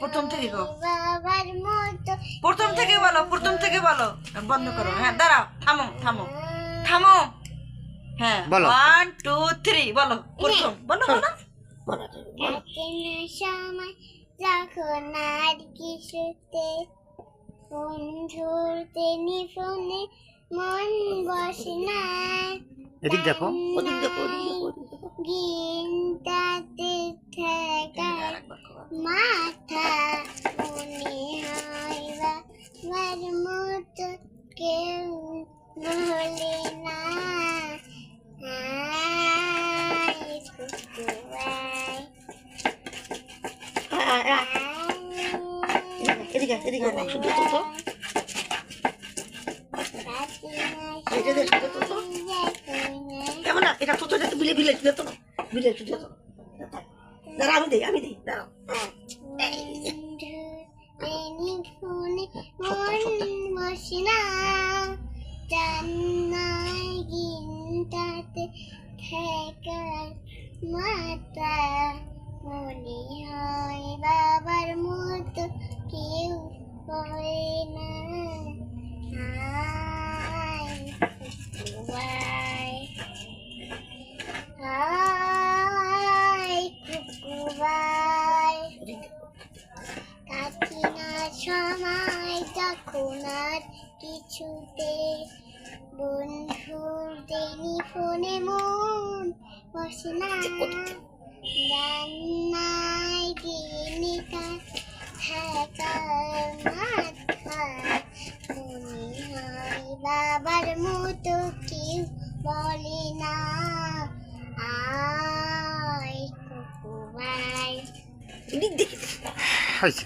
প্রথম থেকে গো। প্রথম থেকে বলো প্রথম থেকে বলো। বন্ধ করো। হ্যাঁ দাঁড়াও থামো থামো। থামো। হ্যাঁ বলো। ওয়ান টু থ্রি বলো প্রথম। বলো বলো। সময় যখন আর কিছুতে ফোন ধরতে নি ফোনে মন বসে না এদিক দেখো ওদিক দেখো ওদিক দেখো, মাথা মনে হয় মতো কেউ বলে না। এদিকে এদিকে আয়, বাক্স তো। এটা তুলে তো। কেমন না এটা তো এটা বিলে বিলে তুলে তোলো বিলে তুলে তোলো দাঁড়া আমি দিই আমি দিই দাঁড়াও। মাতা মনে হয় সময় যখন আর কিছুতে বন্ধুর দেনি ফোনে মন বসে না রান্নায় গিনি থাকার মাথা মনে হয় বাবার মতো কেউ বলে না আয় হয়েছে।